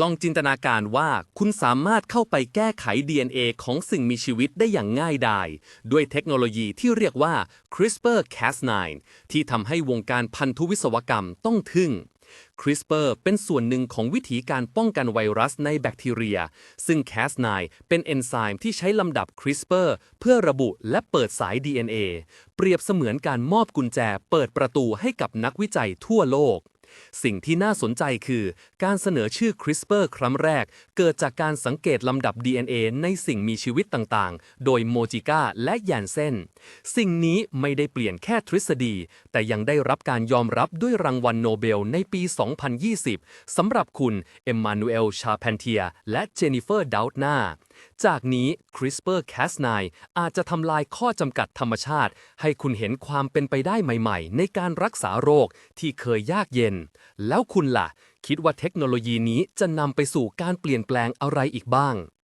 ลองจินตนาการว่าคุณสามารถเข้าไปแก้ไข DNA ของสิ่งมีชีวิตได้อย่างง่ายดาย ด้วยเทคโนโลยีที่เรียกว่า CRISPR-Cas9 ที่ทำให้วงการพันธุวิศวกรรมต้องทึ่ง CRISPR เป็นส่วนหนึ่งของวิธีการป้องกันไวรัสในแบคทีเรีย ซึ่ง Cas9 เป็นเอนไซม์ที่ใช้ลำดับ CRISPR เพื่อระบุและเปิดสาย DNA เปรียบเสมือนการมอบกุญแจเปิดประตูให้กับนักวิจัยทั่วโลก สิ่งที่น่าสนใจคือ การเสนอชื่อ CRISPR ครั้งแรก เกิดจากการสังเกตลำดับ DNA ในสิ่งมีชีวิตต่างๆ โดยโมจิก้าและแยนเซนสิ่งนี้ไม่ได้เปลี่ยนแค่ทฤษฎี แต่ยังได้รับการยอมรับด้วยรางวัลโนเบลในปี 2020 สำหรับคุณเอมมานูเอล ชาแพนเทีย และเจนิเฟอร์ดาวต์นาจากนี้ CRISPR-Cas9 อาจจะทำลายข้อจำกัดธรรมชาติ ให้คุณเห็นความเป็นไปได้ใหม่ๆ ในการรักษาโรคที่เคยยากเย็นแล้วคุณล่ะ คิดว่าเทคโนโลยีนี้จะนำไปสู่การเปลี่ยนแปลงอะไรอีกบ้าง